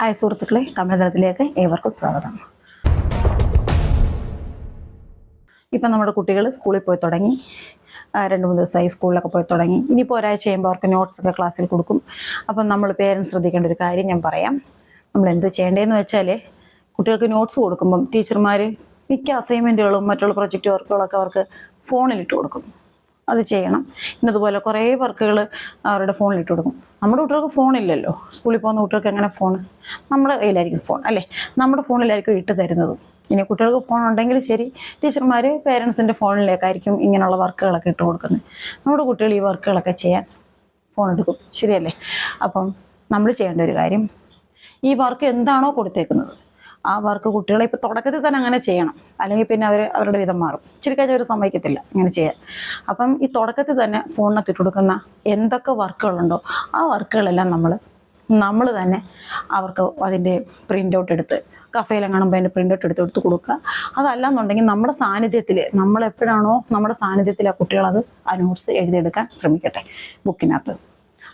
Hi സുഹൃത്തുക്കളെ കമലതലത്തിലേക്ക് ഏവർക്കും സ്വാഗതം. ഇപ്പം നമ്മുടെ കുട്ടികൾ സ്കൂളിൽ പോയി തുടങ്ങി. രണ്ട് മൂന്ന് ദിവസമായി സ്കൂളിലൊക്കെ പോയി തുടങ്ങി. ഇനിയിപ്പോൾ ഒരാഴ്ച ചെയ്യുമ്പോൾ അവർക്ക് നോട്ട്സ് ഒക്കെ ക്ലാസ്സിൽ കൊടുക്കും. അപ്പം നമ്മൾ പേരൻസ് ശ്രദ്ധിക്കേണ്ട ഒരു കാര്യം ഞാൻ പറയാം. നമ്മൾ എന്ത് ചെയ്യേണ്ടതെന്ന് വെച്ചാൽ കുട്ടികൾക്ക് നോട്ട്സ് കൊടുക്കുമ്പം ടീച്ചർമാർ മിക്ക അസൈൻമെന്റുകളും മറ്റുള്ള പ്രൊജക്റ്റ് വർക്കുകളൊക്കെ അവർക്ക് ഫോണിലിട്ട് കൊടുക്കും. അത് ചെയ്യണം. ഇന്നതുപോലെ കുറേ വർക്കുകൾ അവരുടെ ഫോണിലിട്ട് കൊടുക്കും. നമ്മുടെ കുട്ടികൾക്ക് ഫോണില്ലല്ലോ സ്കൂളിൽ പോകുന്ന കുട്ടികൾക്ക് എങ്ങനെ ഫോൺ നമ്മുടെ കയ്യിലായിരിക്കും ഫോൺ അല്ലേ? നമ്മുടെ ഫോണിലായിരിക്കും ഇട്ട് തരുന്നത്. ഇനി കുട്ടികൾക്ക് ഫോൺ ഉണ്ടെങ്കിൽ ശരി ടീച്ചർമാർ പേരൻസിന്റെ ഫോണിലേക്കായിരിക്കും ഇങ്ങനെയുള്ള വർക്കുകളൊക്കെ ഇട്ട് കൊടുക്കുന്നത്. നമ്മുടെ കുട്ടികൾ ഈ വർക്കുകളൊക്കെ ചെയ്യാൻ ഫോൺ എടുക്കും. ശരിയല്ലേ? അപ്പം നമ്മൾ ചെയ്യേണ്ട ഒരു കാര്യം ഈ വർക്ക് എന്താണോ കൊടുത്തേക്കുന്നത്. ആ വർക്ക് കുട്ടികളെ ഇപ്പോൾ തുടക്കത്തിൽ തന്നെ അങ്ങനെ ചെയ്യണം. അല്ലെങ്കിൽ പിന്നെ അവർ അവരുടെ വിധം മാറും. ഇച്ചിരി കഴിഞ്ഞാൽ അവർ സമ്മതിക്കത്തില്ല ഇങ്ങനെ ചെയ്യാൻ. അപ്പം ഈ തുടക്കത്തിൽ തന്നെ ഫോണിനകത്ത് കൊടുക്കുന്ന എന്തൊക്കെ വർക്കുകളുണ്ടോ ആ വർക്കുകളെല്ലാം നമ്മൾ നമ്മൾ തന്നെ അവർക്ക് അതിന്റെ പ്രിന്റ് ഔട്ട് എടുത്ത് കഫേയിലും കാണുമ്പോൾ അതിന്റെ പ്രിന്റ് ഔട്ട് എടുത്ത് കൊടുത്ത് കൊടുക്കുക. അതല്ലാന്നുണ്ടെങ്കിൽ നമ്മുടെ സാന്നിധ്യത്തിൽ നമ്മൾ എപ്പോഴാണോ നമ്മുടെ സാന്നിധ്യത്തിൽ ആ കുട്ടികളത് ആ നോട്ട്സ് എഴുതിയെടുക്കാൻ ശ്രമിക്കട്ടെ ബുക്കിനകത്ത്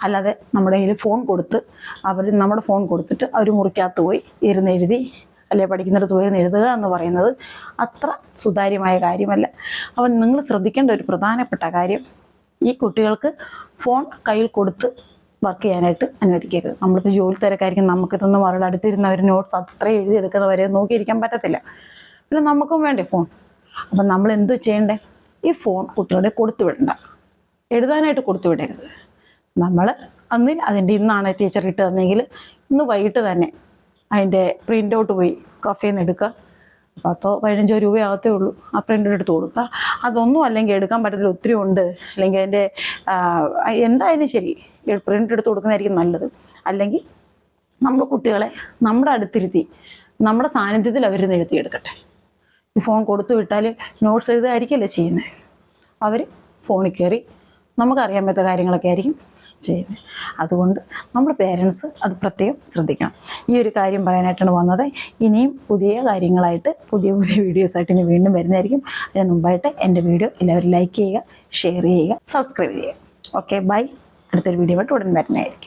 അല്ലാതെ നമ്മുടെ കയ്യിൽ ഫോൺ കൊടുത്ത് അവർ നമ്മുടെ ഫോൺ കൊടുത്തിട്ട് അവർ മുറിക്കകത്ത് പോയി ഇരുന്ന് എഴുതി അല്ലെ പഠിക്കുന്നിടത്ത് പോയി എഴുതുക എന്ന് പറയുന്നത് അത്ര സുതാര്യമായ കാര്യമല്ല. അപ്പം നിങ്ങൾ ശ്രദ്ധിക്കേണ്ട ഒരു പ്രധാനപ്പെട്ട കാര്യം ഈ കുട്ടികൾക്ക് ഫോൺ കയ്യിൽ കൊടുത്ത് വർക്ക് ചെയ്യാനായിട്ട് അനുവദിക്കരുത്. നമ്മളിപ്പോൾ ജോലി തിരക്കായിരിക്കും നമുക്കിതൊന്നും അവരുടെ അടുത്തിരുന്ന ഒരു നോട്ട്സ് അത്ര എഴുതിയെടുക്കുന്നവരെ നോക്കിയിരിക്കാൻ പറ്റത്തില്ല. പിന്നെ നമുക്കും വേണ്ടേ ഫോൺ? അപ്പം നമ്മൾ എന്ത് ചെയ്യണ്ടേ? ഈ ഫോൺ കുട്ടികളുടെ കൊടുത്തു വിടണ്ട. എഴുതാനായിട്ട് കൊടുത്തു വിടരുത്. നമ്മൾ അന്നിൽ അതിന്റെ ഇന്നാണ് ടീച്ചർ ഇട്ട് തന്നെങ്കിൽ ഇന്ന് വൈകിട്ട് തന്നെ അതിന്റെ പ്രിന്റ് ഔട്ട് പോയി കഫേയിൽ നിന്ന് എടുക്കുക പത്തോ പതിനഞ്ചോ രൂപയാകത്തേ ഉള്ളൂ. ആ പ്രിന്റ് എടുത്ത് കൊടുക്കുക അതൊന്നും അല്ലെങ്കിൽ എടുക്കാൻ പറ്റത്തില്ല. ഒത്തിരി ഉണ്ട്. അല്ലെങ്കിൽ അതിന്റെ എന്തായാലും ശരി. പ്രിന്റ് എടുത്ത് കൊടുക്കുന്നതായിരിക്കും നല്ലത്. അല്ലെങ്കിൽ നമ്മുടെ കുട്ടികളെ നമ്മുടെ അടുത്തിരുത്തി നമ്മുടെ സാന്നിധ്യത്തിൽ അവരിന്ന് എഴുതിയെടുക്കട്ടെ. ഫോൺ കൊടുത്തു വിട്ടാൽ നോട്ട്സ് എഴുതുകയായിരിക്കല്ലേ ചെയ്യുന്നത് അവർ ഫോണിൽ കയറി നമുക്കറിയാൻ പറ്റാത്ത കാര്യങ്ങളൊക്കെ ആയിരിക്കും ചെയ്യുന്നത്. അതുകൊണ്ട് നമ്മൾ പേരൻസ് അത് പ്രത്യേകം ശ്രദ്ധിക്കണം. ഈ ഒരു കാര്യം പറയാനായിട്ടാണ് വന്നത്. ഇനിയും പുതിയ കാര്യങ്ങളായിട്ട് പുതിയ പുതിയ വീഡിയോസായിട്ട് ഇനി വീണ്ടും വരുന്നതായിരിക്കും. അതിന് മുമ്പായിട്ട് എന്റെ വീഡിയോ എല്ലാവരും ലൈക്ക് ചെയ്യുക ഷെയർ ചെയ്യുക സബ്സ്ക്രൈബ് ചെയ്യുക. ഓക്കെ ബൈ അടുത്തൊരു വീഡിയോ ആയിട്ട് ഉടൻ വരുന്നതായിരിക്കും.